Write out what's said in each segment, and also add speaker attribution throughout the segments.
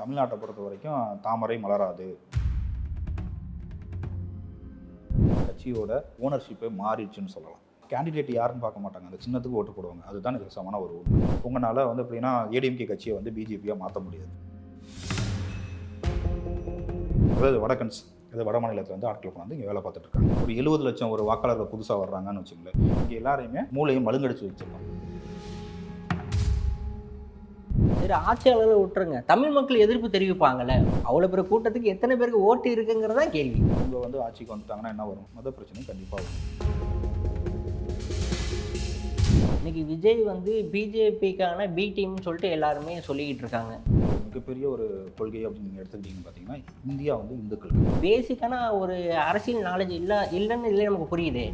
Speaker 1: தமிழ்நாட்டை பொறுத்த வரைக்கும் தாமரை மலராது. கட்சியோட ஓனர்ஷிப்பே மாறிடுச்சுன்னு சொல்லலாம். கேண்டிடேட் யாருன்னு பார்க்க மாட்டாங்க. அந்த சின்னத்துக்கு ஓட்டு போடுவாங்க. அதுதான் நிதர்சனமான ஒரு உண்மை. உங்களால் வந்து எப்படின்னா ஏடிஎம்கே கட்சியை வந்து பிஜேபியாக மாற்ற முடியாது. அதாவது வடக்கன்ஸ் இது வட மாநிலத்தில் வந்து ஆட்கள் கொண்டாந்து இங்கே வேலை பார்த்துட்டு இருக்காங்க. ஒரு எழுபது லட்சம் ஒரு வாக்காளர்கள் புதுசாக வர்றாங்கன்னு வச்சுங்களேன். இங்கே எல்லாரையுமே மூளையும் மழுங்கடிச்சு வச்சிருக்கோம்
Speaker 2: சரி ஆட்சியாளர்களை விட்டுருங்க. தமிழ் மக்கள் எதிர்ப்பு தெரிவிப்பாங்கல்ல அவ்வளோ பெரிய கூட்டத்துக்கு எத்தனை பேருக்கு ஓட்டு இருக்குங்கிறதா கேள்வி.
Speaker 1: இவங்க வந்து ஆட்சிக்கு வந்துட்டாங்கன்னா என்ன வரும்? மத பிரச்சனை கண்டிப்பாக வரும்.
Speaker 2: இன்னைக்கு விஜய் வந்து பிஜேபிக்கான பி டீம்னு சொல்லிட்டு எல்லாருமே சொல்லிக்கிட்டு இருக்காங்க.
Speaker 1: மிகப்பெரிய ஒரு கொள்கை அப்படின்னு நீங்கள் எடுத்துக்கிட்டீங்கன்னு பார்த்தீங்கன்னா இந்தியா வந்து இந்துக்கள்.
Speaker 2: பேசிக்கான ஒரு அரசியல் நாலேஜ் இல்லை இல்லைன்னு இல்லை நமக்கு புரியுது.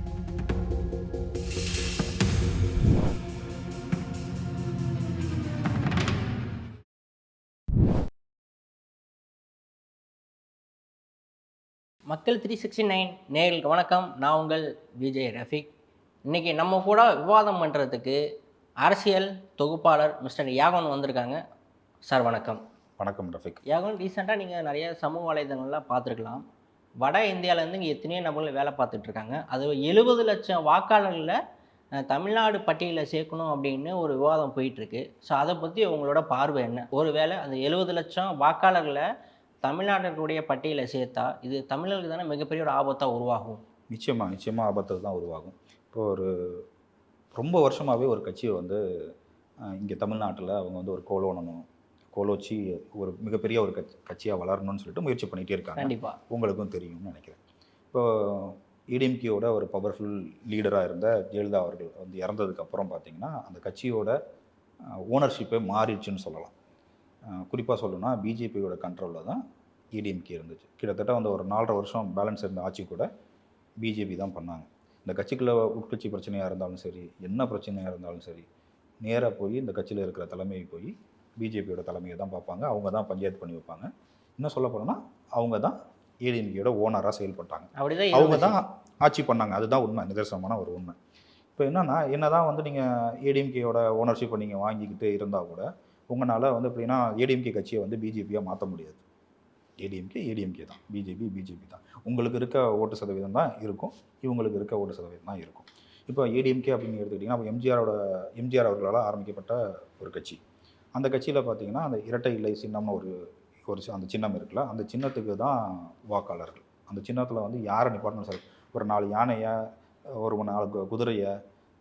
Speaker 2: மக்கள் த்ரீ சிக்ஸ்டி நைன் நேர்களுக்கு வணக்கம். நான் உங்கள் விஜய் ரஃபிக். இன்னைக்கு நம்ம கூட விவாதம் பண்ணுறதுக்கு அரசியல் தொகுப்பாளர் மிஸ்டர் யாகவன் வந்திருக்காங்க. சார் வணக்கம்.
Speaker 1: வணக்கம் ரஃபிக்.
Speaker 2: யாகவன் ரீசெண்டாக நீங்கள் நிறைய சமூக வலைதளங்கள்லாம் பார்த்துருக்கலாம். வட இந்தியாவிலேருந்து இங்கே எத்தனையோ நபர்கள் வேலை பார்த்துட்டு இருக்காங்க. அது எழுபது லட்சம் வாக்காளர்களில் தமிழ்நாடு பட்டியலில் சேர்க்கணும் அப்படின்னு ஒரு விவாதம் போயிட்டுருக்கு ஸோ அதை பற்றி உங்களோட பார்வை என்ன? ஒருவேளை அந்த எழுபது லட்சம் வாக்காளர்களை தமிழ்நாட்டினுடைய பட்டியலில் சேர்த்தா இது தமிழர்களுக்கு தானே மிகப்பெரிய ஒரு ஆபத்தாக உருவாகும்.
Speaker 1: நிச்சயமாக நிச்சயமாக ஆபத்து தான் உருவாகும். இப்போ ஒரு ரொம்ப வருஷமாகவே ஒரு கட்சியை வந்து இங்கே தமிழ்நாட்டில் அவங்க வந்து ஒரு கோலோனணும் கோலோச்சி ஒரு மிகப்பெரிய ஒரு கட்சி கட்சியாக வளரணும்னு சொல்லிட்டு முயற்சி பண்ணிகிட்டே இருக்காங்க.
Speaker 2: கண்டிப்பாக
Speaker 1: உங்களுக்கும் தெரியும்னு நினைக்கிறேன். இப்போ இடிஎம்கேயோட ஒரு பவர்ஃபுல் லீடராக இருந்த ஜெயலலிதா அவர்கள் வந்து இறந்ததுக்கு அப்புறம் பார்த்தீங்கன்னா அந்த கட்சியோட ஓனர்ஷிப்பே மாறிடுச்சுன்னு சொல்லலாம். குறிப்பாக சொல்லணும்னா பிஜேபியோட கண்ட்ரோலில் தான் இடிஎம்கே இருந்துச்சு. கிட்டத்தட்ட வந்து ஒரு நாலரை வருஷம் பேலன்ஸ் இருந்த ஆட்சி கூட பிஜேபி தான் பண்ணாங்க. இந்த கட்சிக்குள்ள உட்கட்சி பிரச்சனையாக இருந்தாலும் சரி என்ன பிரச்சனையாக இருந்தாலும் சரி நேராக போய் இந்த கட்சியில் இருக்கிற தலைமையை போய் பிஜேபியோட தலைமையை தான் பார்ப்பாங்க. அவங்க தான் பஞ்சாயத்து பண்ணி வைப்பாங்க. இன்னும் சொல்ல போனோம்னா அவங்க தான் ஏடிஎம்கேயோட ஓனராக செயல்பட்டாங்க. அவங்க. தான் ஆட்சி பண்ணாங்க. அதுதான் உண்மை நிதர்சனமான ஒரு உண்மை. இப்போ என்னன்னா என்னதான் வந்து நீங்கள் ஏடிஎம்கேயோட ஓனர்ஷிப்பை நீங்கள் வாங்கிக்கிட்டு இருந்தால் கூட உங்களால் வந்து எப்படின்னா ஏடிஎம்கே கட்சியை வந்து பிஜேபியாக மாற்ற முடியாது. ஏடிஎம்கே ஏடிஎம்கே தான். பிஜேபி பிஜேபி தான். உங்களுக்கு இருக்க ஓட்டு சதவீதம் தான் இருக்கும். இவங்களுக்கு இருக்க ஓட்டு சதவீதம் தான் இருக்கும். இப்போ ஏடிஎம்கே அப்படின்னு எடுத்துக்கிட்டிங்கன்னா அப்போ எம்ஜிஆரோட எம்ஜிஆர் அவர்களால் ஆரம்பிக்கப்பட்ட ஒரு கட்சி. அந்த கட்சியில் பார்த்தீங்கன்னா அந்த இரட்டை இலை சின்னம்னு ஒரு ஒரு சி- அந்த சின்னம் இருக்குல்ல அந்த சின்னத்துக்கு தான் வாக்காளர்கள். அந்த சின்னத்தில் வந்து யாரை நிப்பாட்டணும் சார் ஒரு நாலு யானையை ஒரு நாலு கு- குதிரையை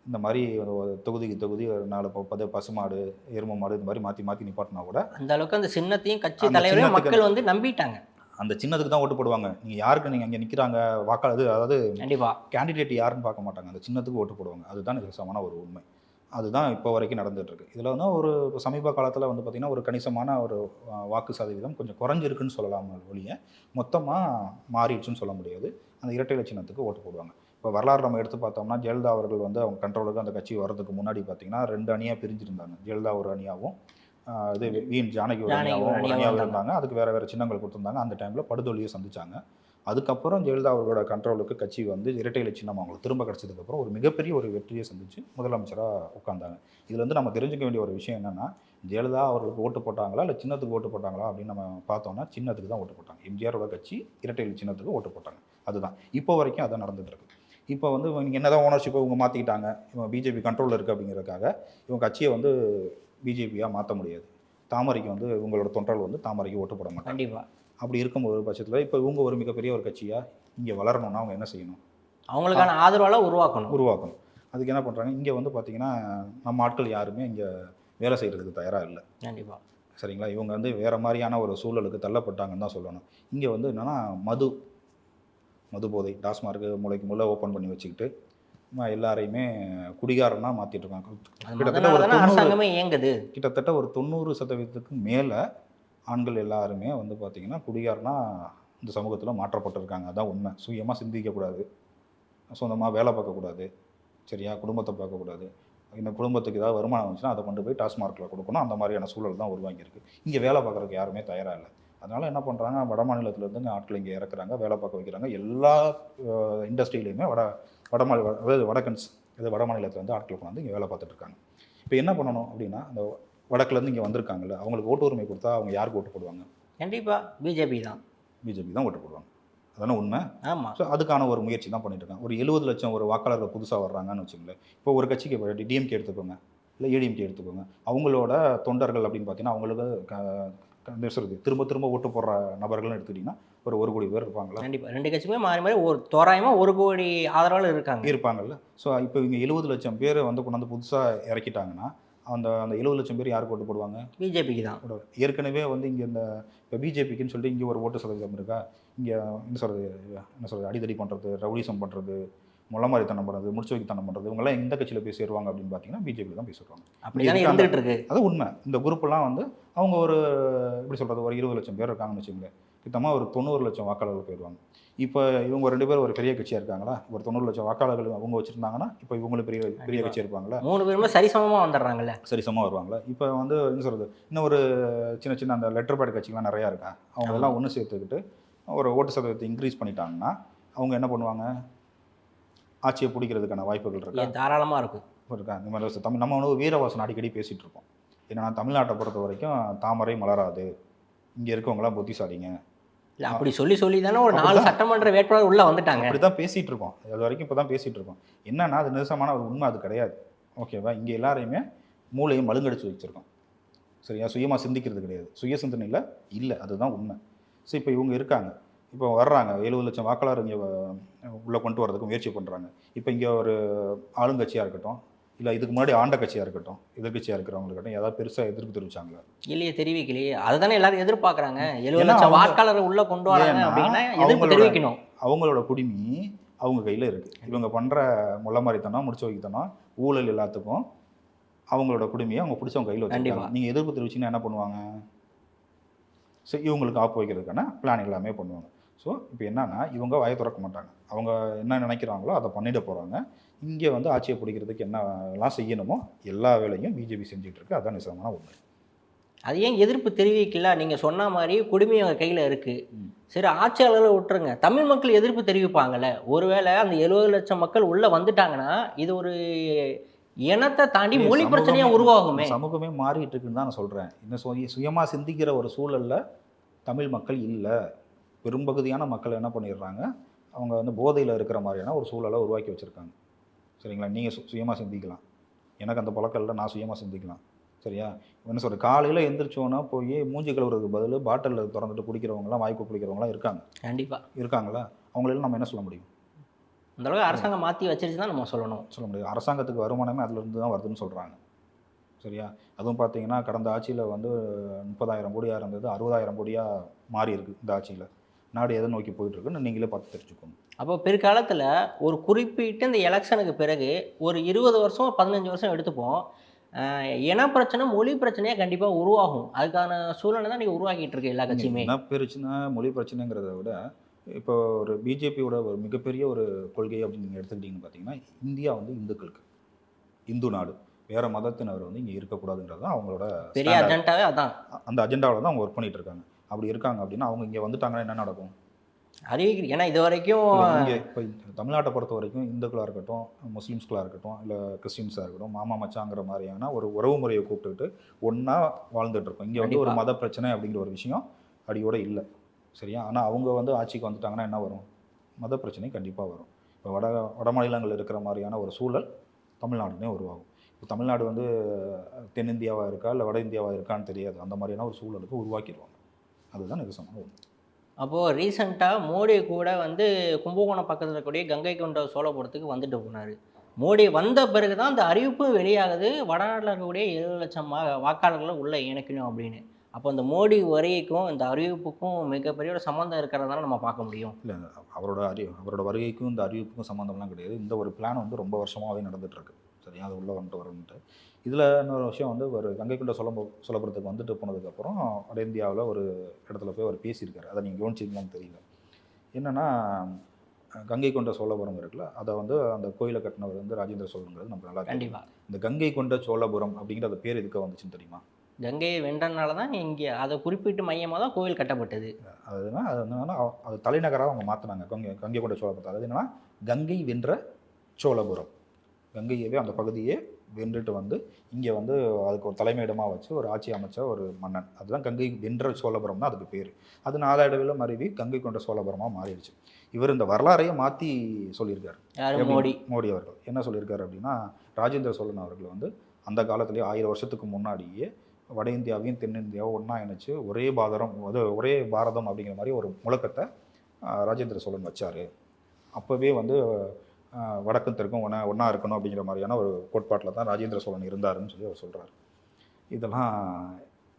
Speaker 1: இந்த மாதிரி ஒரு தொகுதிக்கு தொகுதி ஒரு நாலு பது பசுமாடு எருமை மாடு இந்த மாதிரி மாற்றி மாற்றி நிப்பாட்டினா கூட
Speaker 2: அந்த அளவுக்கு அந்த சின்னத்தையும் கட்சி தலைவரையும் மக்கள் வந்து நம்பிட்டாங்க.
Speaker 1: அந்த சின்னத்துக்கு தான் ஓட்டு போடுவாங்க. நீங்கள் யாருக்கு நீங்கள் அங்கே நிற்கிறாங்க வாக்காளர் அதாவது
Speaker 2: கண்டிப்பா.
Speaker 1: கேண்டிடேட் யாருன்னு பார்க்க மாட்டாங்க. அந்த சின்னத்துக்கு ஓட்டு போடுவாங்க. அதுதான் நிதர்சனமான ஒரு உண்மை. அதுதான் இப்போ வரைக்கும் நடந்துட்டு இருக்கு இதில் வந்து ஒரு சமீப காலத்தில் வந்து பார்த்திங்கன்னா ஒரு கணிசமான ஒரு வாக்கு சதவீதம் கொஞ்சம் குறைஞ்சிருக்குன்னு சொல்லலாம் ஒழிய மொத்தமாக மாறிடுச்சுன்னு சொல்ல முடியாது. அந்த இரட்டை இலை சின்னத்துக்கு ஓட்டு போடுவாங்க. இப்போ வரலாறு நம்ம எடுத்து பார்த்தோம்னா ஜெயலலிதா அவர்கள் வந்து அவங்க கண்ட்ரோலுக்கு அந்த கட்சி வர்றதுக்கு முன்னாடி பார்த்தீங்கன்னா ரெண்டு அணியாக பிரிஞ்சிருந்தாங்க. ஜெயலலிதா ஒரு அணியாகவும் இது வீண் ஜானகி ஒரு அணியாகவும் ஒரு அணியாகவும்
Speaker 2: இருந்தாங்க.
Speaker 1: அதுக்கு வேற வேற சின்னங்கள் கொடுத்துருந்தாங்க. அந்த டைமில் படுதோல்வியை சந்திச்சாங்க. அதுக்கப்புறம் ஜெயலலிதா அவர்களோட கண்ட்ரோலுக்கு கட்சி வந்து இரட்டை இலை சின்னம் அவங்களுக்கு திரும்ப கிடச்சதுக்கப்புறம் ஒரு மிகப்பெரிய ஒரு வெற்றியை சந்திச்சு முதலமைச்சராக உட்காந்தாங்க இதில் வந்து நம்ம தெரிஞ்சுக்க வேண்டிய ஒரு விஷயம் என்னன்னா ஜெயலலிதா அவர்களுக்கு ஓட்டு போட்டாங்களா இல்லை சின்னத்துக்கு ஓட்டு போட்டாங்களா அப்படின்னு நம்ம பார்த்தோம்னா சின்னத்துக்கு தான் ஓட்டு போட்டாங்க. எம்ஜிஆரோட கட்சி இரட்டை இலை சின்னத்துக்கு ஓட்டு போட்டாங்க. அதுதான். இப்போ வரைக்கும் அதான் நடந்துட்டு இருக்கு. இப்போ வந்து இவங்க என்னதான் ஓனர்ஷிப்பை இவங்க மாற்றிக்கிட்டாங்க இவங்க பிஜேபி கண்ட்ரோலில் இருக்குது அப்படிங்கிறதுக்காக இவங்க கட்சியை வந்து பிஜேபியாக மாற்ற முடியாது. தாமரைக்கு வந்து இவங்களோட தொண்டர்கள் வந்து தாமரைக்கு ஓட்டு போட மாட்டாங்க.
Speaker 2: கண்டிப்பா.
Speaker 1: அப்படி இருக்கும்போது பட்சத்தில் இப்போ இவங்க ஒரு மிகப்பெரிய ஒரு கட்சியாக இங்கே வளரணும்னா அவங்க என்ன செய்யணும்?
Speaker 2: அவங்களுக்கான ஆதரவால உருவாக்கணும்.
Speaker 1: உருவாக்கணும். அதுக்கு என்ன பண்ணுறாங்க இங்கே வந்து பார்த்திங்கன்னா நம்ம ஆட்கள் யாருமே இங்கே வேலை செய்கிறதுக்கு தயாராக இல்லை.
Speaker 2: கண்டிப்பா.
Speaker 1: சரிங்களா? இவங்க வந்து வேறு மாதிரியான ஒரு சூழலுக்கு தள்ளப்பட்டாங்கன்னு தான் சொல்லணும். இங்கே வந்து என்னென்னா மது மது போதை டாஸ்மார்க்கு மூளைக்கு முள்ள ஓப்பன் பண்ணி வச்சுக்கிட்டு எல்லாரையுமே குடிகாரனா மாற்றிட்டு இருக்காங்க கிட்டத்தட்ட ஒரு
Speaker 2: அரசாங்கமே இயங்குது.
Speaker 1: கிட்டத்தட்ட ஒரு தொண்ணூறு சதவீதத்துக்கு மேலே ஆண்கள் எல்லாருமே வந்து பார்த்திங்கன்னா குடிகாரனா இந்த சமூகத்தில் மாற்றப்பட்டிருக்காங்க. அதான் உண்மை. சுயமாக சிந்திக்கக்கூடாது சொந்தமாக வேலை பார்க்கக்கூடாது சரியா? குடும்பத்தை பார்க்கக்கூடாது இந்த குடும்பத்துக்கு ஏதாவது வருமானம் வந்துச்சுன்னா அதை கொண்டு போய் டாஸ்மார்க்கில் கொடுக்கணும். அந்த மாதிரியான சூழல் தான் உருவாங்கியிருக்கு இங்கே வேலை பார்க்குறதுக்கு யாருமே தயாராக இல்லை. அதனால் என்ன பண்ணுறாங்க வட மாநிலத்திலேருந்து ஆட்கள் இங்கே இறக்குறாங்க வேலை பார்க்க வைக்கிறாங்க. எல்லா இண்டஸ்ட்ரியிலையுமே வட வட மாநில அதாவது வடக்கன்ஸ் இது வட மாநிலத்தில் வந்து ஆட்கள் கொண்டாந்து இங்கே வேலை பார்த்துட்டு இருக்காங்க. இப்போ என்ன பண்ணணும் அப்படின்னா அந்த வடக்குலேருந்து இங்கே வந்திருக்காங்கல்ல அவங்களுக்கு ஓட்டு உரிமை கொடுத்தா அவங்க யாருக்கு ஓட்டு போடுவாங்க?
Speaker 2: கண்டிப்பாக பிஜேபி தான்.
Speaker 1: பிஜேபி தான் ஓட்டு போடுவாங்க. அதானே உண்மை?
Speaker 2: ஆமாம்
Speaker 1: ஸோ அதுக்கான ஒரு முயற்சி தான் பண்ணிட்டு இருக்காங்க. ஒரு எழுபது லட்சம் ஒரு வாக்காளர்கள் புதுசாக வர்றாங்கன்னு வச்சுங்களேன் இப்போ ஒரு கட்சிக்கு டிஎம்கே எடுத்துக்கோங்க இல்லை ஏடிஎம்கே எடுத்துக்கோங்க. அவங்களோட தொண்டர்கள் அப்படின்னு பார்த்தீங்கன்னா அவங்களுக்கு சொல்றது திரும்ப திரும்ப ஓட்டு போடுற நபர்கள்னு எடுத்துக்கிட்டிங்கன்னா ஒரு ஒரு கோடி பேர் இருப்பாங்களா
Speaker 2: கண்டிப்பாக ரெண்டு கட்சியுமே மாறி மாறி ஒரு தோராயமாக ஒரு கோடி ஆதரவாளர் இருக்காங்க.
Speaker 1: இருப்பாங்கல்ல. ஸோ இப்போ இவங்க எழுபது லட்சம் பேர் வந்து கொண்டாந்து புதுசாக இறக்கிட்டாங்கன்னா அந்த அந்த எழுபது லட்சம் பேர் யாருக்கு ஓட்டு போடுவாங்க?
Speaker 2: பிஜேபிக்கு தான்.
Speaker 1: ஏற்கனவே வந்து இங்கே இந்த இப்போ பிஜேபிக்குன்னு சொல்லிட்டு இங்கே ஒரு ஓட்டு சதவீதம் இருக்கா? இங்கே என்ன சொல்கிறது என்ன சொல்கிறது அடிதடி பண்ணுறது ரவுடிசம் பண்ணுறது முளமாரித்தனம் பண்ணுறது முடிச்சு வைக்கத்தனம் பண்ணுறது இவங்கெல்லாம் எந்த கட்சியில் போய் சேருவாங்க அப்படின்னு பார்த்தீங்கன்னா பிஜேபி தான் போய் சேருவாங்க.
Speaker 2: அப்படி இருக்கு.
Speaker 1: அது உண்மை. இந்த குரூப்லாம் வந்து அவங்க ஒரு எப்படி சொல்கிறது ஒரு இருபது லட்சம் பேர் இருக்காங்கன்னு வச்சுங்களேன் கிட்டமாக ஒரு தொண்ணூறு லட்சம் வாக்காளர்கள் போயிடுவாங்க இப்போ இவங்க ரெண்டு பேரும் ஒரு பெரிய கட்சியாக இருக்காங்களா? ஒரு தொண்ணூறு லட்சம் வாக்காளர்கள் அவங்க வச்சுருந்தாங்கன்னா இப்போ இவங்களும் பெரிய பெரிய. கட்சியாக இருப்பாங்களா?
Speaker 2: மூணு பேருமே சரிசமமாக வந்துடுறாங்கல்ல.
Speaker 1: சரிசமாக வருவாங்களா? இப்போ வந்து என்ன சொல்கிறது இன்னும் ஒரு சின்ன சின்ன அந்த லெட்டர் பேட் கட்சிலாம் நிறையா இருக்கா? அவங்க எல்லாம் ஒன்று சேர்த்துக்கிட்டு ஒரு ஓட்டு சதவீதத்தை இன்க்ரீஸ் பண்ணிட்டாங்கன்னா அவங்க என்ன பண்ணுவாங்க? ஆட்சியை பிடிக்கிறதுக்கான வாய்ப்புகள் இருக்கா?
Speaker 2: தாராளமாக இருக்கும்.
Speaker 1: இருக்கா இந்த மாதிரி தமிழ் நம்ம வந்து வீரவாசன் அடிக்கடி பேசிகிட்டு இருக்கோம் என்னன்னா தமிழ்நாட்டை பொறுத்த வரைக்கும் தாமரை மலராது. இங்கே இருக்கவங்களாம் புத்திசாலிங்க.
Speaker 2: இல்லை அப்படி சொல்லி சொல்லி தானே ஒரு நாலு. சட்டமன்ற வேட்பாளர் உள்ளே வந்துட்டாங்க.
Speaker 1: அப்படி தான் பேசிகிட்டு இருக்கோம். அது வரைக்கும் இப்போ தான் பேசிகிட்டு இருக்கோம். என்னன்னா அது ஒரு உண்மை அது கிடையாது. ஓகேவா? இங்கே எல்லாரையுமே மூளையை மழுங்கடிச்சு வச்சுருக்கோம். சரியா? சுயமாக சிந்திக்கிறது கிடையாது. சுய சிந்தனையில் இல்லை அதுதான் உண்மை. ஸோ இப்போ இவங்க இருக்காங்க. இப்போ வர்றாங்க. எழுபது லட்சம் வாக்காளர் இங்கே உள்ளே கொண்டு வரதுக்கு முயற்சி பண்ணுறாங்க இப்போ இங்கே ஒரு ஆளுங்கட்சியாக இருக்கட்டும் இல்லை இதுக்கு முன்னாடி ஆண்ட கட்சியாக இருக்கட்டும் எதிர்கட்சியாக இருக்கிறவங்களுக்கட்டும் ஏதாவது பெருசாக எதிர்ப்பு தெரிவிச்சாங்களா?
Speaker 2: இல்லையே தெரிவிக்கலையே. அதுதானே எல்லாரும் எதிர்பார்க்குறாங்க. எழுபது லட்சம் வாக்காளரை உள்ளே கொண்டு வராங்க அப்படின்னா எதிர்ப்பு தெரிவிக்கணும்.
Speaker 1: அவங்களோட குடிமி அவங்க கையில் இருக்குது இவங்க பண்ணுற முள்ளமாரித்தனம் முடிச்சு வைக்கத்தனம் ஊழல் எல்லாத்துக்கும் அவங்களோட குடுமையை அவங்க பிடிச்சவங்க கையில். வச்சுருக்காங்க. நீங்கள் எதிர்ப்பு தெரிவிச்சிங்கன்னா என்ன பண்ணுவாங்க? ஸோ இவங்களுக்கு ஆப்பு வைக்கிறதுக்கான பிளான் எல்லாமே பண்ணுவாங்க. ஸோ இப்போ என்னன்னா இவங்க வாயை திறக்க மாட்டாங்க. அவங்க என்ன நினைக்கிறாங்களோ அதை பண்ணிட போகிறாங்க இங்கே வந்து ஆட்சியை பிடிக்கிறதுக்கு என்னெல்லாம் செய்யணுமோ எல்லா வேலையும் பிஜேபி செஞ்சுட்டு இருக்கு அதான் நிஜமான உண்மை.
Speaker 2: அது ஏன் எதிர்ப்பு தெரிவிக்கல? நீங்கள் சொன்ன மாதிரி குடிமை அவங்க கையில் இருக்குது. சரி ஆட்சியாளர்களை விட்டுருங்க. தமிழ் மக்கள் எதிர்ப்பு தெரிவிப்பாங்கல்ல? ஒருவேளை அந்த எழுபது லட்சம் மக்கள் உள்ளே வந்துட்டாங்கன்னா இது ஒரு இனத்தை தாண்டி மொழி பிரச்சனையாக உருவாகுமே?
Speaker 1: சமூகமே மாறிட்டு இருக்குன்னு தான் நான் சொல்கிறேன் இன்னும் சுய சுயமாக சிந்திக்கிற ஒரு சூழலில் தமிழ் மக்கள் இல்லை. பெரும்பகுதியான மக்கள் என்ன பண்ணிடுறாங்க? அவங்க வந்து போதையில் இருக்கிற மாதிரியான ஒரு சூழலை உருவாக்கி வச்சுருக்காங்க. சரிங்களா? நீங்கள் சு சுயமாக சிந்திக்கலாம். எனக்கு அந்த பழக்கம் இல்லை நான் சுயமாக சிந்திக்கலாம். சரியா? என்ன சொல்கிறது காலையில் எந்திரிச்சோன்னா போய் மூஞ்சி கழுவுறதுக்கு பதில் பாட்டிலில் திறந்துட்டு குடிக்கிறவங்களாம் வாய்ப்பு குடிக்கிறவங்களாம் இருக்காங்க.
Speaker 2: கண்டிப்பாக
Speaker 1: இருக்காங்களா? அவங்களெல்லாம் நம்ம என்ன சொல்ல முடியும்?
Speaker 2: அந்த அளவுக்கு அரசாங்கம் மாற்றி வச்சிருச்சு தான் நம்ம சொல்லணும்.
Speaker 1: சொல்ல முடியும் அரசாங்கத்துக்கு வருமானமே அதுலேருந்து தான் வருதுன்னு சொல்கிறாங்க சரியா? அதுவும் பார்த்தீங்கன்னா கடந்த ஆட்சியில் வந்து முப்பதாயிரம் கோடியாக இருந்தது அறுபதாயிரம் கோடியாக மாறி இருக்கு இந்த ஆட்சியில். நாடு எதை நோக்கி போயிட்டு இருக்குன்னு நீங்களே பார்த்து தெரிஞ்சுக்கோங்க.
Speaker 2: அப்போ பிற்காலத்தில் ஒரு குறிப்பிட்ட இந்த எலெக்ஷனுக்கு பிறகு ஒரு இருபது வருஷம் பதினஞ்சு வருஷம் எடுத்துப்போம். இன பிரச்சனை மொழி பிரச்சனையாக கண்டிப்பாக உருவாகும். அதுக்கான சூழ்நிலை தான் நீங்கள் உருவாக்கிட்டு இருக்கு எல்லா கட்சியுமே.
Speaker 1: என்ன பிரச்சனை மொழி பிரச்சனைங்கிறத விட இப்போ ஒரு பிஜேபியோட ஒரு மிகப்பெரிய ஒரு கொள்கை அப்படின்னு நீங்கள் எடுத்துக்கிட்டிங்கன்னு பார்த்தீங்கன்னா இந்தியா வந்து இந்துக்களுக்கு. இந்து நாடு. வேற மதத்தினர் வந்து இங்கே இருக்கக்கூடாதுன்றது தான் அவங்களோட
Speaker 2: பெரிய. அஜெண்டாவே அதான்.
Speaker 1: அந்த அஜெண்டாவில் தான் அவங்க ஒர்க் பண்ணிட்டு இருக்காங்க. அப்படி இருக்காங்க அப்படின்னா அவங்க இங்கே வந்துட்டாங்கன்னா என்ன நடக்கும்?
Speaker 2: அறிவிக்கிறேன் ஏன்னா இது வரைக்கும்
Speaker 1: இங்கே இப்போ தமிழ்நாட்டை பொறுத்த வரைக்கும் இந்துக்களாக இருக்கட்டும் முஸ்லீம்ஸ்களாக இருக்கட்டும் இல்லை கிறிஸ்டின்ஸாக இருக்கட்டும் மாமா மச்சாங்கிற மாதிரியான ஒரு உறவு முறையை கூப்பிட்டுட்டு ஒன்றா வாழ்ந்துட்டு இருக்கோம். இங்கே வந்து ஒரு. மத பிரச்சனை அப்படிங்கிற ஒரு விஷயம் அடியோட இல்லை. சரியா? ஆனால் அவங்க வந்து ஆட்சிக்கு வந்துட்டாங்கன்னா என்ன வரும்? மத பிரச்சனை கண்டிப்பாக வரும். இப்போ வட வட மாநிலங்கள் இருக்கிற மாதிரியான ஒரு சூழல் தமிழ்நாடுனே உருவாகும். இப்போ தமிழ்நாடு வந்து தென்னிந்தியாவாக இருக்கா இல்லை வட இந்தியாவாக இருக்கான்னு தெரியாது. அந்த மாதிரியான ஒரு சூழலுக்கு உருவாக்கிடுவாங்க. அதுதான் நிதர்சனமான உண்மை.
Speaker 2: அப்போது ரீசெண்டாக மோடி கூட வந்து கும்பகோணம் பக்கத்தில் இருக்கக்கூடிய கங்கை கொண்ட சோழபுரத்துக்கு வந்துட்டு போனார். மோடி வந்த பிறகு தான் அந்த அறிவிப்பு வெளியாகுது. வடநாட்டில் இருக்கக்கூடிய எழுபது லட்சம் வாக்காளர்களை உள்ளே இணைக்கணும் அப்படின்னு. அப்போ அந்த மோடி வருகைக்கும் இந்த அறிவிப்புக்கும் மிகப்பெரிய ஒரு சம்மந்தம் இருக்கிறதால நம்ம பார்க்க முடியும்.
Speaker 1: இல்லை அவரோட அறி அவரோட வருகைக்கும் இந்த அறிவிப்புக்கும் சம்மந்தம்லாம் கிடையாது. இந்த ஒரு பிளான் வந்து ரொம்ப வருஷமாகவே நடந்துட்டுருக்கு சரியா அது உள்ளே வந்துட்டு வரணுன்ட்டு இதில் இன்னொரு விஷயம் வந்து ஒரு கங்கை கொண்ட சொல்ல சொல்லப்புறத்துக்கு வந்துட்டு போனதுக்கப்புறம் வட இந்தியாவில் ஒரு இடத்துல போய் அவர் பேசியிருக்காரு. அதை நீங்கள் கவனிச்சிங்களான்னு தெரியல. என்னென்னா கங்கை கொண்ட சோழபுரம் இருக்குல்ல அதை வந்து அந்த கோயிலை கட்டினவர் வந்து ராஜேந்திர சோழங்கிறது நமக்கு நல்லா.
Speaker 2: கண்டிப்பாக
Speaker 1: இந்த கங்கை கொண்ட சோழபுரம் அப்படிங்கிற அந்த பேர் எதுக்கு வந்துச்சுன்னு தெரியுமா?
Speaker 2: கங்கையை வென்றனால தான் இங்கே அதை குறிப்பிட்டு மையமாக தான் கோவில் கட்டப்பட்டது.
Speaker 1: அதுனா அது என்னன்னா அது தலைநகராக அவங்க மாற்றினாங்க கங்கை கங்கை கொண்ட சோழபுரத்தை. அது என்னன்னா கங்கை வென்ற சோழபுரம். கங்கையவே அந்த பகுதியே வென்றுட்டு வந்து இங்கே வந்து அதுக்கு ஒரு தலைமையிடமாக வச்சு ஒரு ஆட்சி அமைச்ச ஒரு மன்னன். அதுதான் கங்கை வென்ற சோழபுரம் தான் அதுக்கு பேர். அது நாளடைவில் மருவி கங்கை கொண்ட சோழபுரமாக மாறிடுச்சு. இவர் இந்த வரலாறையே மாற்றி சொல்லியிருக்காரு?
Speaker 2: மோடி.
Speaker 1: மோடி அவர்கள். என்ன சொல்லியிருக்காரு அப்படின்னா ராஜேந்திர சோழன் அவர்கள் வந்து அந்த காலத்திலேயே ஆயிரம் வருஷத்துக்கு முன்னாடியே வட இந்தியாவையும் தென்னிந்தியாவும் ஒன்றா இணைச்சு ஒரே பாதரம் அது ஒரே பாரதம் அப்படிங்கிற மாதிரி ஒரு முழக்கத்தை ராஜேந்திர சோழன் வச்சார். அப்போவே வந்து வடக்கும் தெற்கும் ஒன்றா ஒன்றா இருக்கணும் அப்படிங்கிற மாதிரியான ஒரு கோட்பாட்டில் தான் ராஜேந்திர சோழன் இருந்தாருன்னு சொல்லி அவர் சொல்கிறார் இதெல்லாம்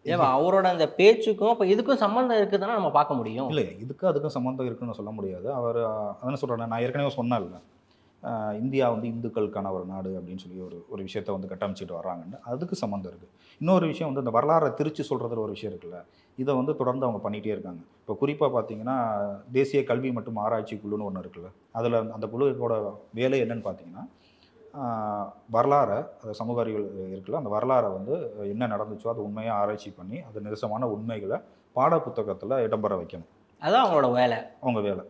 Speaker 2: ஏவா அவரோட அந்த பேச்சுக்கும் இப்போ இதுக்கும் சம்மந்தம் இருக்குதுன்னா நம்ம பார்க்க முடியும்.
Speaker 1: இல்லை இதுக்கு அதுக்கும் சம்மந்தம் இருக்குன்னு சொல்ல முடியாது. அவர் அதான் சொல்கிறேன் நான் ஏற்கனவே சொன்னேன்ல. இந்தியா வந்து இந்துக்களுக்கான ஒரு நாடு அப்படின்னு சொல்லி ஒரு ஒரு விஷயத்தை வந்து கட்டமைச்சிட்டு வர்றாங்கன்னு அதுக்கு சம்மந்தம் இருக்குது இன்னொரு விஷயம் வந்து இந்த வரலாறை திருச்சி சொல்கிறதுல ஒரு விஷயம் இருக்குல்ல இதை வந்து தொடர்ந்து அவங்க பண்ணிகிட்டே இருக்காங்க. இப்போ குறிப்பாக பார்த்தீங்கன்னா தேசிய கல்வி மற்றும் ஆராய்ச்சி குழுன்னு ஒன்று இருக்குல்ல அதில் அந்த குழுவோட வேலை என்னன்னு பார்த்தீங்கன்னா வரலாறை அது சமூக அறிவியல் இருக்குல்ல அந்த வரலாறை வந்து என்ன நடந்துச்சோ அது உண்மையாக ஆராய்ச்சி பண்ணி அது நிதர்சனமான உண்மைகளை பாட புத்தகத்தில் இடம்பெற வைக்கணும்.
Speaker 2: அதான் அவங்களோட வேலை.
Speaker 1: அவங்க வேலை.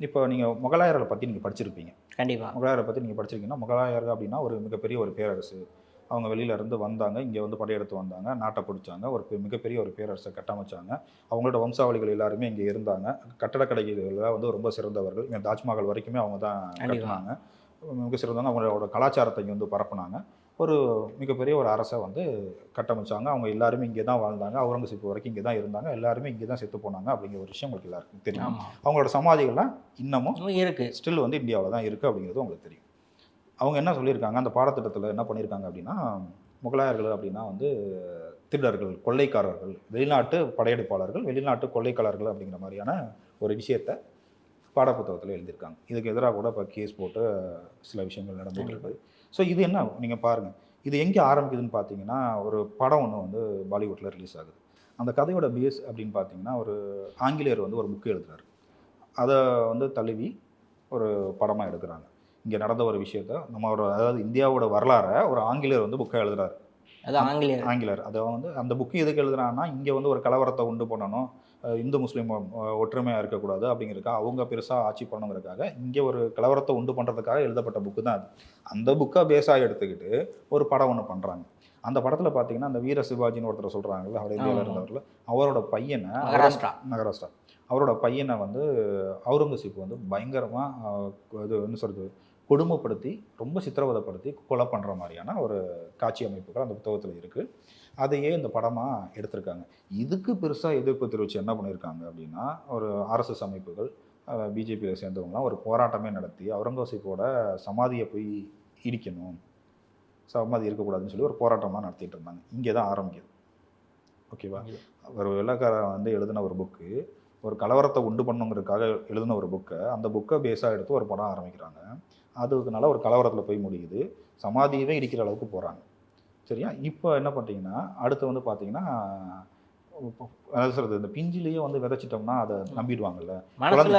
Speaker 1: இப்போ நீங்கள் முகலாயர்களை பற்றி நீங்கள் படிச்சிருப்பீங்க.
Speaker 2: கண்டிப்பா.
Speaker 1: முகலாயரை பற்றி நீங்கள் படிச்சிருக்கீங்கன்னா முகலாயர்கள் அப்படின்னா ஒரு மிகப்பெரிய ஒரு பேரரசு. அவங்க வெளியில இருந்து வந்தாங்க இங்கே வந்து படையெடுத்து வந்தாங்க நாட்டை பிடிச்சாங்க ஒரு மிகப்பெரிய ஒரு பேரரசை கட்டமைச்சாங்க. அவங்களோட வம்சாவளிகள் எல்லாருமே இங்கே இருந்தாங்க. கட்டடக்கலைகளில் வந்து ரொம்ப சிறந்தவர்கள். இங்கே தாஜ்மஹால் வரைக்குமே அவங்க தான். கட்டினாங்க. மிக சிறந்தவங்க. அவங்களோட கலாச்சாரத்தை இங்கே வந்து பரப்புனாங்க. ஒரு மிகப்பெரிய ஒரு அரசை வந்து கட்டமைச்சாங்க. அவங்க எல்லாருமே இங்கே தான் வாழ்ந்தாங்க. அவுரங்கசீப் வரைக்கும் இங்கே தான் இருந்தாங்க. எல்லாருமே இங்கே தான் செத்து போனாங்க அப்படிங்கிற ஒரு விஷயம் உங்களுக்கு எல்லாருக்கும் தெரியும். அவங்களோட சமாதிகள்லாம் இன்னமும்
Speaker 2: இன்னும் இருக்கு.
Speaker 1: ஸ்டில் வந்து இந்தியாவில் தான் இருக்குது அப்படிங்கிறது உங்களுக்கு தெரியும். அவங்க என்ன சொல்லியிருக்காங்க? அந்த பாடத்திட்டத்தில் என்ன பண்ணியிருக்காங்க அப்படின்னா முகலாயர்கள் அப்படின்னா வந்து திருடர்கள் கொள்ளைக்காரர்கள் வெளிநாட்டு படையெடுப்பாளர்கள் வெளிநாட்டு கொள்ளைக்காரர்கள் அப்படிங்கிற மாதிரியான ஒரு விஷயத்தை பாடப்புத்தகத்தில் எழுதியிருக்காங்க. இதுக்கு எதிராக கூட இப்போ கேஸ் போட்டு சில விஷயங்கள் நடந்துட்டு இருக்கு. ஸோ இது என்ன? நீங்கள் பாருங்கள் இது எங்கே ஆரம்பிக்குதுன்னு பார்த்தீங்கன்னா ஒரு படம் ஒன்று வந்து பாலிவுட்டில் ரிலீஸ் ஆகுது. அந்த கதையோட பேஸ் அப்படின்னு பார்த்தீங்கன்னா ஒரு ஆங்கிலேயர் வந்து ஒரு புக்கு எழுதுறாரு. அதை வந்து தழுவி ஒரு படமாக எடுக்கிறாங்க. இங்கே நடந்த ஒரு விஷயத்த நம்மளோட அதாவது இந்தியாவோட வரலாறை ஒரு ஆங்கிலேயர் வந்து புக்கை எழுதுறாரு.
Speaker 2: அது ஆங்கிலேயர்.
Speaker 1: ஆங்கிலேயர். அதை வந்து அந்த புக்கு எதுக்கு எழுதுறாங்கன்னா இங்கே வந்து ஒரு கலவரத்தை உண்டு பண்ணணும். இந்து முஸ்லீம் ஒற்றுமையாக இருக்கக்கூடாது அப்படிங்கிறதுக்காக அவங்க பெருசாக ஆட்சி பண்ணணுங்கிறதுக்காக இங்கே ஒரு கலவரத்தை உண்டு பண்ணுறதுக்காக எழுதப்பட்ட புக்கு தான் அது. அந்த புக்கை பேஸாக எடுத்துக்கிட்டு ஒரு படம் ஒன்று பண்ணுறாங்க அந்த படத்தில் பார்த்தீங்கன்னா அந்த வீர சிவாஜின்னு ஒருத்தர் சொல்கிறாங்கல்ல அவர் இந்தியாவில். இருந்தவர்ல. அவரோட பையனை
Speaker 2: மகாராஷ்டிரா
Speaker 1: அவரோட பையனை வந்து அவுரங்கசீப் வந்து பயங்கரமாக இது என்ன சொல்கிறது கொடுமைப்படுத்தி ரொம்ப சித்திரவதைப்படுத்தி கொலை பண்ணுற மாதிரியான ஒரு காட்சி அமைப்புகள் அந்த புத்தகத்தில் இருக்குது அதையே இந்த படமாக எடுத்திருக்காங்க. இதுக்கு பெருசாக எதிர்ப்பு தெரிவித்து என்ன பண்ணியிருக்காங்க அப்படின்னா ஒரு ஆர்எஸ்எஸ் அமைப்புகள் பிஜேபியில் சேர்ந்தவங்களாம் ஒரு போராட்டமே நடத்தி அவுரங்கசீப்போட சமாதியை போய் இடிக்கணும் சமாதி இருக்கக்கூடாதுன்னு சொல்லி ஒரு போராட்டமாக நடத்திட்டு இருந்தாங்க. இங்கே தான் ஆரம்பிக்குது. ஓகேவா? ஒரு வெள்ளக்காரன் வந்து எழுதின ஒரு புக்கு ஒரு கலவரத்தை உண்டு பண்ணுங்கிறதுக்காக எழுதின ஒரு புக்கை அந்த புக்கை பேஸாக எடுத்து ஒரு படம் ஆரம்பிக்கிறாங்க. அதுக்குனால ஒரு கலவரத்தில் போய் முடியுது. சமாதியவே இடிக்கிற அளவுக்கு போகிறாங்க சரியா? இப்போ என்ன பண்ணிட்டீங்கன்னா அடுத்து வந்து பார்த்தீங்கன்னா சொல்றது இந்த பிஞ்சிலேயே வந்து விதைச்சிட்டோம்னா அதை நம்பிடுவாங்கல்ல?
Speaker 2: மனசுல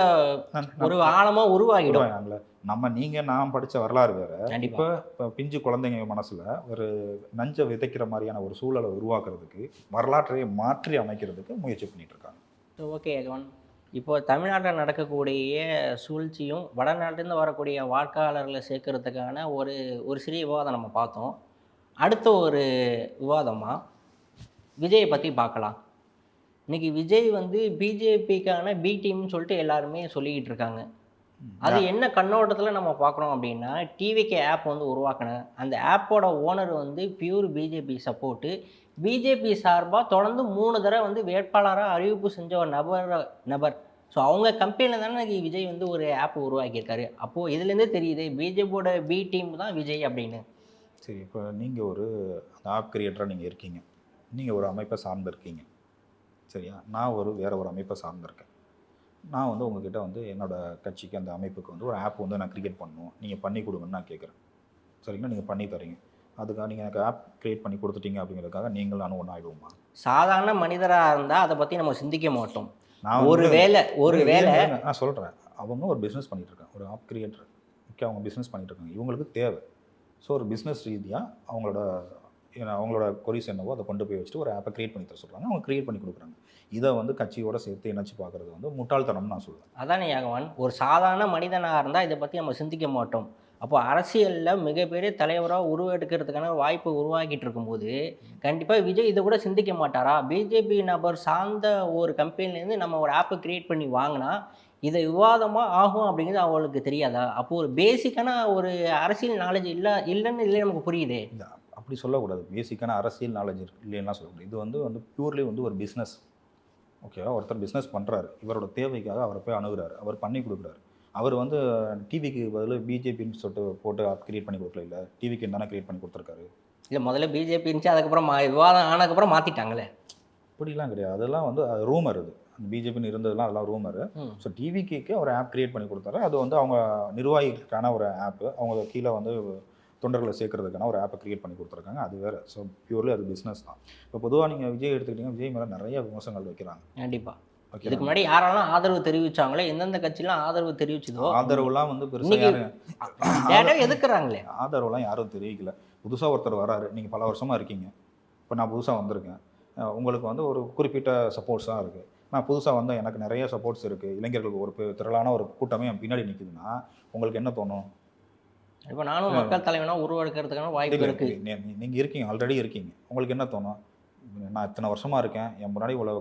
Speaker 2: ஒரு ஆழமா உருவாகிடும்.
Speaker 1: விடுவாங்கல்ல நம்ம நீங்க நான் படிச்ச வரலாறு வேற. இப்போ பிஞ்சு குழந்தைங்க மனசுல ஒரு நஞ்சை விதைக்கிற மாதிரியான ஒரு சூழலை உருவாக்குறதுக்கு வரலாற்றையே மாற்றி அமைக்கிறதுக்கு முயற்சி பண்ணிட்டு இருக்காங்க.
Speaker 2: ஓகே இப்போ தமிழ்நாட்டில் நடக்கக்கூடிய சூழ்ச்சியும் வடநாட்டிலேருந்து வரக்கூடிய வாக்காளர்களை சேர்க்கறதுக்கான ஒரு ஒரு சிறிய விவாதம் நம்ம பார்த்தோம். அடுத்த ஒரு விவாதமாக விஜயை பற்றி பார்க்கலாம். இன்னைக்கு விஜய் வந்து பிஜேபிக்கான பி டீம்னு சொல்லிட்டு எல்லாருமே சொல்லிக்கிட்டு இருக்காங்க. அது என்ன கண்ணோட்டத்தில் நம்ம பார்க்குறோம் அப்படின்னா டிவிகே ஆப் வந்து உருவாக்கினேன் அந்த ஆப்போட ஓனர் வந்து பியூர் பிஜேபி சப்போர்ட்டு பிஜேபி சார்பாக தொடர்ந்து மூணு தடவை வந்து வேட்பாளராக அறிவிப்பு செஞ்ச ஒரு நபர் நபர் ஸோ அவங்க கம்பெனியில் தானே விஜய் வந்து ஒரு ஆப் உருவாக்கியிருக்காரு. அப்போது இதுலேருந்தே தெரியுது பிஜேபியோட பி டீம் தான் விஜய் அப்படின்னு.
Speaker 1: சரி இப்போ நீங்க ஒரு அந்த ஆப் கிரியேட்டராக நீங்க இருக்கீங்க. நீங்க ஒரு அமைப்பை சார்ந்திருக்கீங்க சரியா? நான் ஒரு வேற ஒரு அமைப்பை சார்ந்திருக்கேன் நான் வந்து உங்ககிட்ட வந்து என்னோட கட்சிக்கு அந்த அமைப்புக்கு வந்து ஒரு ஆப் வந்து நான் கிரியேட் பண்ணணும் நீங்கள் பண்ணி கொடுங்கன்னு நான் கேட்குறேன். சரிங்களா? நீங்கள் பண்ணி தரீங்க. அதுக்காக நீங்கள் எனக்கு ஆப் கிரியேட் பண்ணி கொடுத்துட்டீங்க அப்படிங்கிறதுக்காக நீங்கள் நானும் ஒன்றா ஆகிடுவோமா
Speaker 2: சாதாரண மனிதராக இருந்தால் அதை பற்றி நம்ம சிந்திக்க மாட்டோம்.
Speaker 1: நான்
Speaker 2: ஒரு வேலை ஒரு வேலை
Speaker 1: நான் சொல்கிறேன் அவங்க ஒரு பிஸ்னஸ் பண்ணிட்டு இருக்காங்க ஒரு ஆப் கிரியேட்டர் ஓகே அவங்க பிஸ்னஸ் பண்ணிட்டு இருக்காங்க இவங்களுக்கு தேவை. ஸோ ஒரு பிஸ்னஸ் ரீதியாக அவங்களோட அவங்களோட கொரிஸ் என்னவோ அதை கொண்டு போய் வச்சுட்டு ஒரு ஆப்பை கிரியேட் பண்ணி தர சொல்கிறாங்க அவங்க கிரியேட் பண்ணி கொடுக்குறாங்க. இதை வந்து கட்சியோட சேர்த்து இணைச்சு பார்க்குறது வந்து முட்டாள்தனம்னு நான் சொல்லுவேன்
Speaker 2: அதானே யாகவன்? ஒரு சாதாரண மனிதனாக இருந்தால் இதை பற்றி நம்ம சிந்திக்க மாட்டோம். அப்போ அரசியலில் மிகப்பெரிய தலைவராக உருவெடுக்கிறதுக்கான வாய்ப்பு உருவாக்கிட்டு இருக்கும்போது கண்டிப்பாக விஜய் இதை கூட சிந்திக்க மாட்டாரா? பிஜேபி நபர் சார்ந்த ஒரு கம்பெனிலேருந்து நம்ம ஒரு ஆப்பை கிரியேட் பண்ணி வாங்கினா இதை விவாதமாக ஆகும் அப்படிங்கிறது அவங்களுக்கு தெரியாதா? அப்போ ஒரு பேசிக்கான ஒரு அரசியல் நாலேஜ் இல்லை இல்லைன்னு இல்லை நமக்கு புரியுதே.
Speaker 1: இந்த அப்படி சொல்லக்கூடாது. பேசிக்கான அரசியல் நாலேஜ் இல்லைன்னா சொல்லக்கூடாது இது வந்து வந்து பியூர்லி வந்து ஒரு பிஸ்னஸ் ஓகேவா ஒருத்தர் பிஸ்னஸ் பண்ணுறாரு இவரோட தேவைக்காக அவரை போய் அணுகிறார். அவர் பண்ணி கொடுக்குறாரு. அவர் வந்து டிவிக்கு பதில் பிஜேபின்னு சொல்லிட்டு போட்டு கிரியேட் பண்ணி கொடுக்கல இல்லை? டிவிக்கு தானே கிரியேட் பண்ணி கொடுத்துருக்காரு?
Speaker 2: இல்லை முதல்ல பிஜேபி இருந்துச்சு அதுக்கப்புறம் விவாதம் ஆனதுக்கப்புறம் மாற்றிட்டாங்களே
Speaker 1: அப்படிலாம் கிடையாது. அதெல்லாம் வந்து ரூமர் இது பிஜேபின்னு இருந்ததுலாம் அதெல்லாம் ரூமர் ஸோ டிவிக்கு ஒரு ஆப் கிரியேட் பண்ணி கொடுத்தாரு. அது வந்து அவங்க நிர்வாகிக்கான ஒரு ஆப்பு அவங்க கீழே வந்து தொண்டர்களை சேர்க்கறதுக்கான ஒரு ஆப்பை கிரியேட் பண்ணி கொடுத்துருக்காங்க. அது வேறு. ஸோ பியூர்லி அது பிஸ்னஸ் தான். இப்போ பொதுவாக நீங்கள் விஜய் எடுத்துக்கிட்டீங்கன்னா விஜய் மேலே நிறைய விமர்சனங்கள் வைக்கிறாங்க.
Speaker 2: கண்டிப்பாக இதுக்கு முன்னாடி யாரெல்லாம் ஆதரவு தெரிவிச்சாங்களோ எந்தெந்த கட்சியெல்லாம் ஆதரவு தெரிவிச்சதோ
Speaker 1: ஆதரவுலாம் வந்து பெருசாக
Speaker 2: எதுக்குறாங்களே?
Speaker 1: ஆதரவுலாம் யாரும் தெரிவிக்கல. புதுசாக ஒருத்தர் வராரு. நீங்கள் பல வருஷமாக இருக்கீங்க. இப்போ நான் புதுசாக வந்திருக்கேன். உங்களுக்கு வந்து ஒரு குறிப்பிட்ட சப்போர்ட்ஸ் தான் இருக்குது நான் புதுசாக வந்தால் எனக்கு நிறைய சப்போர்ட்ஸ் இருக்குது இளைஞர்களுக்கு ஒரு திரளான ஒரு கூட்டமே என் பின்னாடி நிற்குதுன்னா உங்களுக்கு என்ன தோணும்?
Speaker 2: இப்போ நானும் மக்கள் தலைவனா உருவெடுக்கிறதுக்கான வாய்ப்பு இருக்கு.
Speaker 1: நீங்கள் இருக்கீங்க ஆல்ரெடி இருக்கீங்க. உங்களுக்கு என்ன தோணும்? நான் இத்தனை வருஷமாக இருக்கேன். என் முன்னாடி இவ்வளோ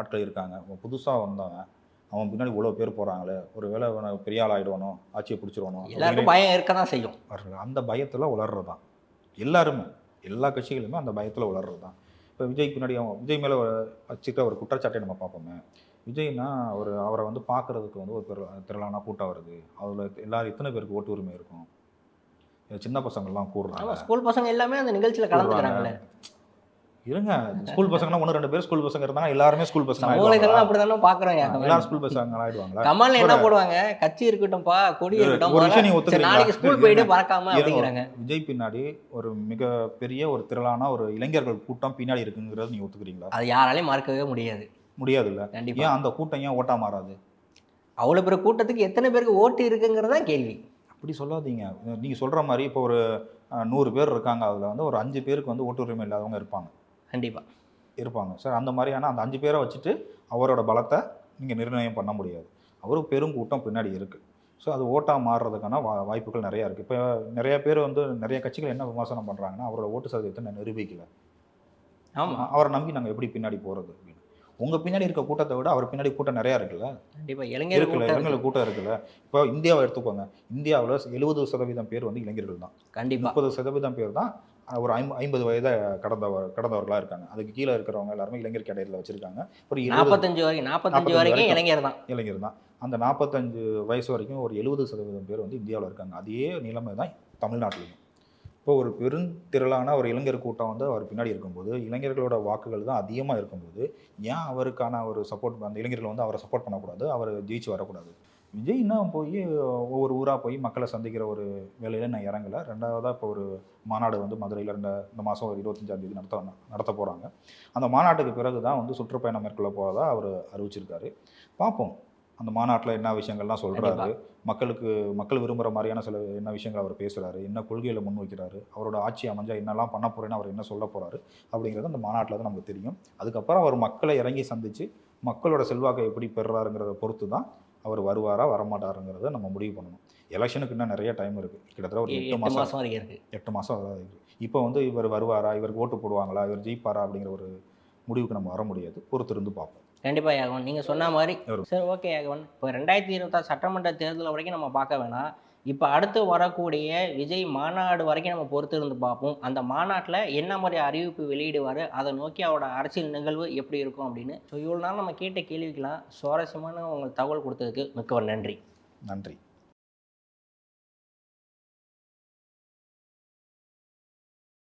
Speaker 1: ஆட்கள் இருக்காங்க. புதுசாக வந்தவன் அவன் பின்னாடி இவ்வளோ பேர் போகிறாங்களே ஒரு வேளை பெரிய ஆள் ஆகிடுவானோ ஆட்சியை பிடிச்சிருவானோ
Speaker 2: எல்லாருக்கும் பயம் இருக்க தான் செய்யும்
Speaker 1: அந்த பயத்தில் உளர்றது தான் எல்லாருமே எல்லா கட்சிகளுமே அந்த பயத்தில் உளர்றது தான் இப்போ விஜய் பின்னாடி அவன் விஜய் மேலே வச்சுக்கிட்ட ஒரு குற்றச்சாட்டை நம்ம பார்ப்போமே. விஜய்னா ஒரு அவரை வந்து பார்க்கறதுக்கு வந்து ஒரு பெரு திரளான கூட்டம் வருது. அதில் எல்லாரும் எத்தனை பேருக்கு ஓட்டு உரிமை இருக்கும். சின்ன பசங்கள்லாம் கூடுறாங்க.
Speaker 2: ஸ்கூல் பசங்க எல்லாமே அந்த நிகழ்ச்சியில கலந்துக்கிறாங்களே.
Speaker 1: இருங்க. ஸ்கூல் பசங்கன்னா ஒன்று ரெண்டு பேர் ஸ்கூல் பசங்க இருந்தாங்க எல்லாருமே ஸ்கூல் பசங்க
Speaker 2: சமூக இதெல்லாம் அப்படிதானே பாக்குறோம்
Speaker 1: எல்லாரும் ஸ்கூல் பசங்க ஆயிடுவாங்களா?
Speaker 2: கமல்ல என்ன போடுவாங்க? கட்சி இருக்கட்டும்ப்பா கொடி இருக்கட்டும்
Speaker 1: ஒரு விஷயம் நீங்க?
Speaker 2: நாளைக்கு ஸ்கூல் போயிட்டு பறக்காம. அப்படிங்கிறாங்க.
Speaker 1: விஜய் பின்னாடி ஒரு மிகப்பெரிய ஒரு திரளான ஒரு இளைஞர்கள் கூட்டம் பின்னாடி இருக்குங்கிறது நீங்க ஒத்துக்கிறீங்களா?
Speaker 2: அது யாராலையும் மறக்கவே முடியாது.
Speaker 1: முடியாதுல்ல?
Speaker 2: கண்டிப்பா.
Speaker 1: ஏன் அந்த கூட்டம் ஏன் ஓட்டா மாறாது?
Speaker 2: அவ்வளவு பெரிய கூட்டத்துக்கு எத்தனை பேருக்கு ஓட்டு இருக்குங்கிறது தான் கேள்வி.
Speaker 1: அப்படி சொல்லாதீங்க. நீங்க சொல்ற மாதிரி இப்போ ஒரு நூறு பேர் இருக்காங்க. அதுல வந்து ஒரு அஞ்சு பேருக்கு வந்து ஓட்டு உரிமை இல்லாதவங்க இருப்பாங்க.
Speaker 2: கண்டிப்பா.
Speaker 1: இருப்பாங்க. சார் அந்த மாதிரியான அந்த அஞ்சு பேரை வச்சுட்டு அவரோட பலத்தை நீங்கள் நிர்ணயம் பண்ண முடியாது. அவருக்கு பெரும் கூட்டம் பின்னாடி இருக்குது ஸோ அது ஓட்டாக மாறுறதுக்கான வா வாய்ப்புகள் நிறையா இருக்குது இப்போ நிறைய பேர் வந்து நிறைய கட்சிகள் என்ன விமர்சனம் பண்ணுறாங்கன்னா அவரோட ஓட்டு சதவீதத்தை நிரூபிக்கல.
Speaker 2: ஆமா.
Speaker 1: அவரை நம்பி நாங்கள் எப்படி பின்னாடி போகிறது அப்படின்னு. உங்கள் பின்னாடி இருக்க கூட்டத்தை விட அவர் பின்னாடி கூட்டம் நிறையா இருக்குல்ல?
Speaker 2: கண்டிப்பா. இளைஞர்
Speaker 1: இருக்குல்ல. இளைஞர்கள் கூட்டம் இருக்குல்ல. இப்போ இந்தியாவை எடுத்துக்கோங்க. இந்தியாவில் எழுபது சதவீதம் பேர் வந்து இளைஞர்கள் தான்.
Speaker 2: கண்டிப்பா.
Speaker 1: முப்பது சதவீதம் பேர் தான் ஒரு ஐம்ப ஐம்பது வயதை கடந்தவர் கடந்தவர்களாக இருக்காங்க. அதுக்கு கீழே இருக்கிறவங்க எல்லாருமே இளைஞர் கேடையில் வச்சுருக்காங்க. ஒரு
Speaker 2: நாற்பத்தஞ்சு வரைக்கும் நாற்பத்தஞ்சு
Speaker 1: 45
Speaker 2: வரைக்கும்
Speaker 1: வரைக்கும்.
Speaker 2: இளைஞர் தான்.
Speaker 1: இளைஞர் தான். அந்த நாற்பத்தஞ்சு வயசு வரைக்கும் ஒரு எழுபது சதவீதம் பேர் வந்து இந்தியாவில் இருக்காங்க. அதே நிலைமை தான் தமிழ்நாட்டிலையும். இப்போ ஒரு பெருந்திரளான ஒரு இளைஞர் கூட்டம் வந்து அவர் பின்னாடி இருக்கும்போது இளைஞர்களோட வாக்குகள் தான் அதிகமாக இருக்கும்போது ஏன் அவருக்கான ஒரு சப்போர்ட் அந்த இளைஞர்கள் வந்து அவரை சப்போர்ட் பண்ணக்கூடாது? அவர் ஜெயிச்சு வரக்கூடாது. விஜய்னா போய் ஒவ்வொரு ஊராக போய் மக்களை சந்திக்கிற ஒரு வேலையில் நான் இறங்கலை. ரெண்டாவதாக இப்போ ஒரு மாநாடு வந்து மதுரையில் ரெண்டு இந்த மாதம் ஒரு இருபத்தஞ்சாம் தேதி நடத்த நடத்த போகிறாங்க அந்த மாநாட்டுக்கு பிறகு தான் வந்து சுற்றுப்பயணம் மேற்கொள்ள போகிறதா அவர் அறிவிச்சிருக்காரு. பார்ப்போம். அந்த மாநாட்டில் என்ன விஷயங்கள்லாம் சொல்கிறாரு மக்களுக்கு மக்கள் விரும்புகிற மாதிரியான சில என்ன விஷயங்கள் அவர் பேசுகிறாரு என்ன கொள்கைகளை முன்வைக்கிறாரு அவரோட ஆட்சி அமைஞ்சா என்னெல்லாம் பண்ண போகிறேன்னு அவர் என்ன சொல்ல போகிறாரு அப்படிங்கிறது அந்த மாநாட்டில் தான் நமக்கு தெரியும். அதுக்கப்புறம் அவர் மக்களை இறங்கி சந்தித்து மக்களோட செல்வாக்கை எப்படி பெறுறாருங்கிறத பொறுத்து தான் அவர் வருவாரா வரமாட்டாருங்கிறத நம்ம முடிவு பண்ணணும். எலெக்ஷனுக்கு இன்னும் நிறைய டைம் இருக்குது கிட்டத்தட்ட ஒரு எட்டு மாதம்
Speaker 2: மாசம். வரைக்கும் இருக்கு.
Speaker 1: எட்டு மாதம் அதாவது இப்போ வந்து இவர் வருவாரா இவருக்கு ஓட்டு போடுவாங்களா இவர் ஜெயிப்பாரா அப்படிங்கிற ஒரு முடிவுக்கு நம்ம வர முடியாது. பொறுத்திருந்து பார்ப்போம்.
Speaker 2: கண்டிப்பா யாகவன். நீங்க சொன்ன மாதிரி. சரி ஓகே யாகவன். இப்போ ரெண்டாயிரத்தி இருபத்தாறு சட்டமன்ற தேர்தல் வரைக்கும் நம்ம பார்க்க வேணாம். இப்போ அடுத்து வரக்கூடிய விஜய் மாநாடு வரைக்கும் நம்ம பொறுத்து இருந்து பார்ப்போம். அந்த மாநாட்டில் என்ன மாதிரி அறிவிப்பு வெளியிடுவார்? அதை நோக்கி அவரோட அரசியல் நிகழ்வு எப்படி இருக்கும் அப்படின்னு. ஸோ இவ்வளோ நாள் நம்ம கேட்ட கேள்விக்கெல்லாம் சுவாரஸ்யமான உங்களுக்கு தகவல் கொடுத்ததுக்கு மிக்க நன்றி.
Speaker 1: நன்றி.